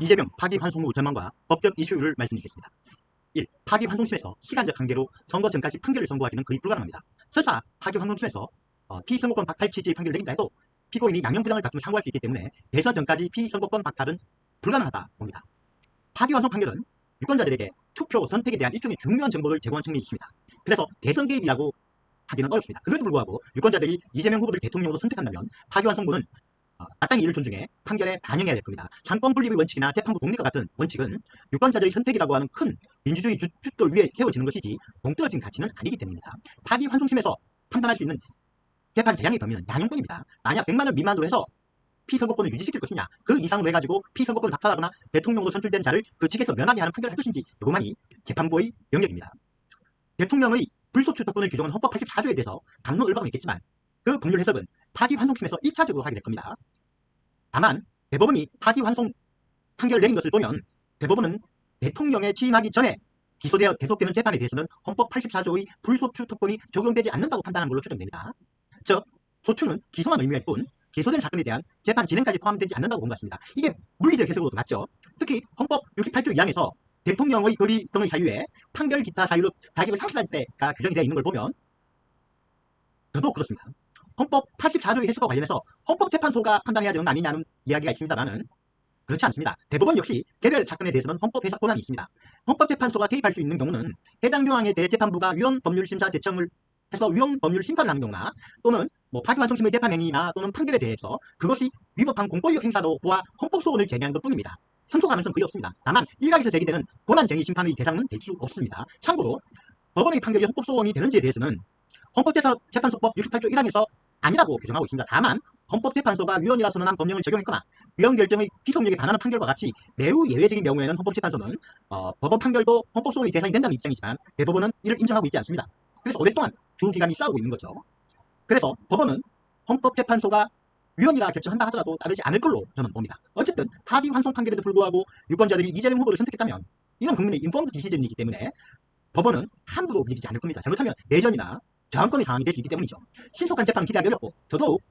이재명 파기환송 후 전망과 법적 이슈를 말씀드리겠습니다. 1. 파기환송심에서 시간적 한계로 선거 전까지 판결을 선고하기는 거의 불가능합니다. 설사 파기환송심에서 어, 피선거권 박탈 취지의 판결을 내린다 해도 피고인이 양형부당을 다툼을 상고할 수 있기 때문에 대선 전까지 피선거권 박탈은 불가능하다 봅니다. 파기환송 판결은 유권자들에게 투표 선택에 대한 일종의 중요한 정보를 제공한 측면이 있습니다. 그래서 대선 개입이라고 하기는 어렵습니다. 그럼에도 불구하고 유권자들이 이재명 후보를 대통령으로 선택한다면 파기환송문은 어, 마땅히 이를 존중해 판결에 반영해야 될 겁니다. 상권 분립의 원칙이나 재판부 독립과 같은 원칙은 유권자들의 선택이라고 하는 큰 민주주의 주- 춧돌 위에 세워지는 것이지 동떨어진 가치는 아니기 때문입니다. 파기 환송심에서 판단할 수 있는 재판 재량의 범위는 양형권입니다. 만약 100만 원 미만으로 해서 피선거권을 유지시킬 것이냐 그 이상으로 해가지고 피선거권을 박탈하거나 대통령으로 선출된 자를 그 직에서 면하게 하는 판결을 할 것인지 이것만이 재판부의 영역입니다. 대통령의 불소추 특권을 규정한 헌법 84조에 대해서 담론 을박은 있겠지만 그 법률 해석은 파기환송심에서 1차적으로 하게 될 겁니다. 다만 대법원이 파기환송 판결을 내린 것을 보면 대법원은 대통령에 취임하기 전에 기소되어 계속되는 재판에 대해서는 헌법 84조의 불소추 특권이 적용되지 않는다고 판단한 걸로 추정됩니다. 즉 소추는 기소만 의미할 뿐 기소된 사건에 대한 재판 진행까지 포함되지 않는다고 본 것 같습니다. 이게 물리적 해석으로도 맞죠. 특히 헌법 68조 2항에서 대통령의 거리 등의 사유에 판결 기타 사유로 자격을 상실할 때가 규정이 되어 있는 걸 보면 저도 그렇습니다. 헌법 84조의 해석과 관련해서 헌법재판소가 판단해야 되는 거 아니냐는 이야기가 있습니다만은 그렇지 않습니다. 대법원 역시 개별 사건에 대해서는 헌법 해석 권한이 있습니다. 헌법재판소가 개입할 수 있는 경우는 해당 조항에 대해 재판부가 위헌 법률 심사 제청을 해서 위헌 법률 심판을 하는 경우나 또는 뭐 파기환송심의 재판 행위나 또는 판결에 대해서 그것이 위법한 공권력 행사로 보아 헌법 소원을 제기한 것 뿐입니다. 승소 가능성은 거의 없습니다. 다만 일각에서 제기되는 권한쟁의 심판의 대상은 될 수 없습니다. 참고로 법원의 판결이 헌법 소원이 되는지에 대해서는 헌법재판소법 68조 1항에서 아니라고 규정하고 있습니다. 다만 헌법재판소가 위헌이라 선언한 법령을 적용했거나 위헌 결정의 피성력에 반하는 판결과 같이 매우 예외적인 경우에는 헌법재판소는 어, 법원 판결도 헌법 소원의 대상이 된다는 입장이지만 대법원은 이를 인정하고 있지 않습니다. 그래서 오랫동안 두 기관이 싸우고 있는 거죠. 그래서 법원은 헌법재판소가 위헌이라 결정한다 하더라도 따르지 않을 걸로 저는 봅니다. 어쨌든 파기 환송 판결에도 불구하고 유권자들이 이재명 후보를 선택했다면 이건 국민의 인포먼트 디시전이기 때문에 법원은 함부로 움직이지 않을 겁니다. 잘못하면 내전이나 저항권의 상황이 될 수 있기 때문이죠. 신속한 재판은 기대하기 어렵고 더더욱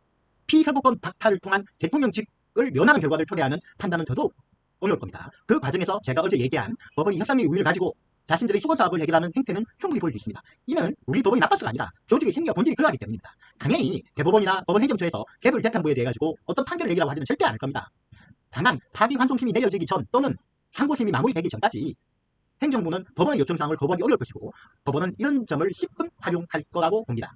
피선거권 박탈을 통한 대통령직을 면하는 결과를 초래하는 판단은 더더욱 어려울 겁니다. 그 과정에서 제가 어제 얘기한 법원이 협상의 우위를 가지고 자신들의 수거 사업을 해결하는 행태는 충분히 보일 수 있습니다. 이는 우리 법원이 나빠서가 아니라 조직의 생리와 본질이 그러하기 때문입니다. 당연히 대법원이나 법원 행정처에서 개별 재판부에 대해 가지고 어떤 판결을 내리라고 하지는 절대 않을 겁니다. 다만 파기환송심이 내려지기 전 또는 상고심이 마무리되기 전까지 행정부는 법원의 요청사항을 거부하기 어려울 것이고 법원은 이런 점을 10분 활용할 거라고 봅니다.